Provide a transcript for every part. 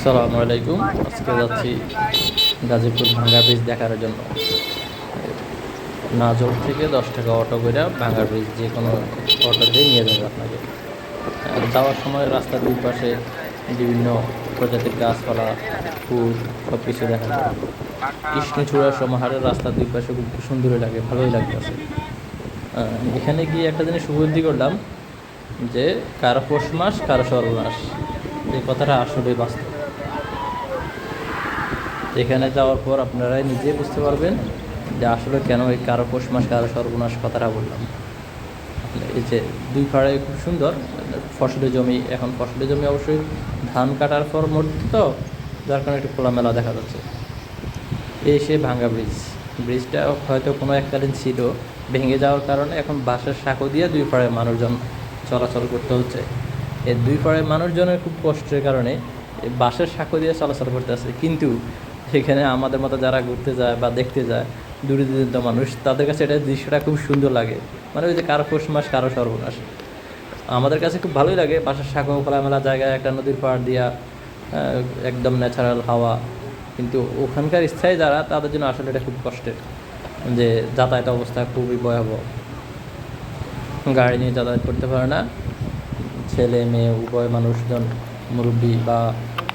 আসসালামু আলাইকুম। আজকে যাচ্ছি গাজীপুর ভাঙ্গা ব্রিজ দেখার জন্য। নাজর থেকে দশ টাকা অটো করে ভাঙ্গা ব্রিজ যে কোনো অটোতে নিয়ে যাবে আপনাকে। যাওয়ার সময় রাস্তার দুই পাশে বিভিন্ন প্রজাতির গাছপালা, ফুল সব কিছু দেখা যায়। কৃষ্ণচূড়ার সমাহারের রাস্তার দুই পাশে খুব সুন্দরই লাগে, ভালোই লাগতেছে এখানে গিয়ে একটা জিনিস উপলব্ধি করলাম যে কারও পৌষ মাস, কারও সর্বনাশ এই কথাটা আসলে বাস্তব। এখানে যাওয়ার পর আপনারাই নিজে বুঝতে পারবেন যে আসলে কেন এই কারও পৌষ কারও সর্বনাশ কথাটা বললাম। এই যে দুই পাড়ে খুব সুন্দর ফসলের জমি, এখন ফসলের জমি অবশ্যই ধান কাটার পর মধ্যে তো যার কারণে একটু খোলামেলা দেখা যাচ্ছে। এই সে ভাঙ্গা ব্রিজ, ব্রিজটা হয়তো কোনো এককালীন ছিল, ভেঙে যাওয়ার কারণে এখন বাঁশের সাঁকো দিয়ে দুই পাড়ের মানুষজন চলাচল করতে হচ্ছে। এই দুই পাড়ের মানুষজনের খুব কষ্টের কারণে বাঁশের সাঁকো দিয়ে চলাচল করতে আছে কিন্তু সেখানে আমাদের মতো যারা ঘুরতে যায় বা দেখতে যায় দূরে দূরান্ত মানুষ, তাদের কাছে এটা দৃশ্যটা খুব সুন্দর লাগে। মানে ওই যে কারও পৌষ মাস, কারও সর্বনাশ। আমাদের কাছে খুব ভালোই লাগে বাসার সাঁকো খোলামেলা জায়গায় একটা নদীর পাড় দিয়া একদম ন্যাচারাল হাওয়া। কিন্তু ওখানকার স্থায়ী যারা, তাদের জন্য আসলে এটা খুব কষ্টের যে যাতায়াত অবস্থা খুবই ভয়াবহ। গাড়ি নিয়ে যাতায়াত করতে পারে না। ছেলে, মেয়ে, উভয় মানুষজন, মুরব্বী বা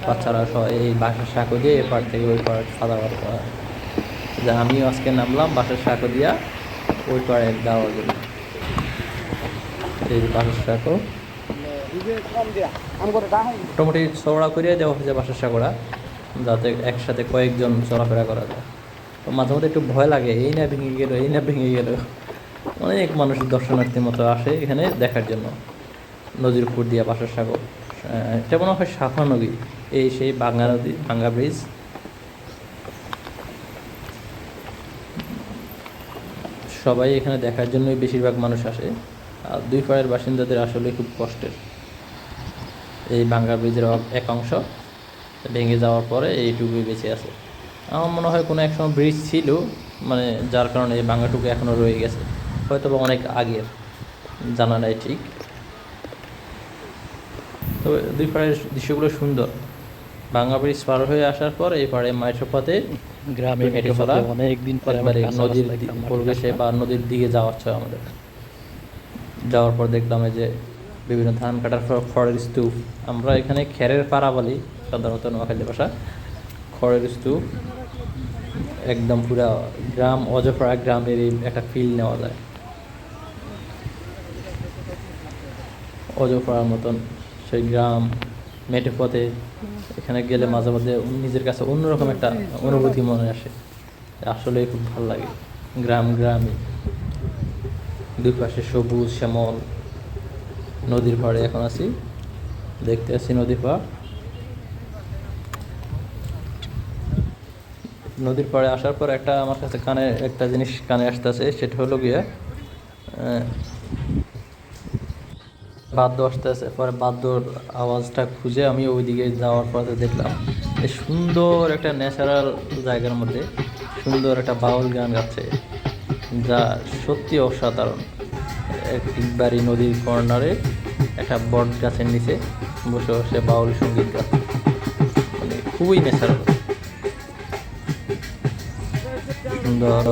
বাচ্চারা সহ এই বাসার সাঁকো দিয়ে এপার থেকে ওই পাড় দাওয়া করা। যে আমিও আজকে নামলাম বাসার সাঁকো দিয়া ওই পাড়ে যাওয়ার জন্য। এই যে বাসার সাঁকো। মোটামুটি চওড়া করে দেওয়া হয়েছে বাসার সাঁকোটা, যাতে একসাথে কয়েকজন চলাফেরা করা যায়। তো মাঝে মধ্যে একটু ভয় লাগে, এই না ভেঙে গেল, এই না ভেঙে গেল। অনেক মানুষ দর্শনার্থীর মতো আসে এখানে দেখার জন্য। নদীর উপর দিয়ে বাসার সাগর এটা মনে হয় সাফা নদী। এই সেই বাঙ্গা নদী বাঙ্গা ব্রিজ সবাই এখানে দেখার জন্যই বেশিরভাগ মানুষ আসে। আর দুই পাড়ের বাসিন্দাদের আসলে খুব কষ্টের। এই বাঙ্গা ব্রিজের এক অংশ ভেঙে যাওয়ার পরে এইটুকুই বেঁচে আছে। আমার মনে হয় কোনো এক সময় ব্রিজ ছিল মানে যার কারণে এই বাঙ্গাটুকু এখনও রয়ে গেছে। হয়তো বা অনেক আগের, জানা নাই ঠিক। তবে দুই পাড়ের দৃশ্যগুলো সুন্দর। বাঙ্গা ব্রিজ পার হয়ে আসার পর এই পাড়ে মাইট্রো গ্রামে হেঁটে চলা অনেক দিন পরে নদীর পরিবেশে বা নদীর দিকে যাওয়া হচ্ছে আমাদের। যাওয়ার পর দেখলাম এই যে বিভিন্ন ধান কাটার পর খড়ের স্তূপ। আমরা এখানে খেরের পাড়া বলি সাধারণত নোয়াখালী ভাষা। খড়ের স্তূপ। একদম পুরা গ্রাম অজপাড়া গ্রামের একটা ফিল নেওয়া যায়। অজপাড়ার মতন সেই গ্রাম মেঠে পথে এখানে গেলে মাঝে মাঝে নিজের কাছে অন্যরকম একটা অনুভূতি মনে আসে। আসলে খুব ভালো লাগে। গ্রাম গ্রামে। দুই পাশে সবুজ শ্যামল। নদীর পাড়ে এখন আছি। দেখতে আছি নদীর পাড়। নদীর পাড়ে আসার পর একটা আমার কাছে কানে, একটা জিনিস কানে আসতেছে, সেটা হলো গিয়ে বাদ্য আসতেছে, পরে বাদ্যর আওয়াজটা খুঁজে আমি ওইদিকে যাওয়ার পরে দেখলাম সুন্দর একটা ন্যাচারাল জায়গার মধ্যে সুন্দর একটা বাউল গান গাচ্ছে, যা সত্যি অসাধারণ। একবারই নদীর কর্নারে একটা বট গাছের নিচে বসে বসে বাউল সংগীত গাচ্ছে মানে খুবই ন্যাচারাল। সুন্দর।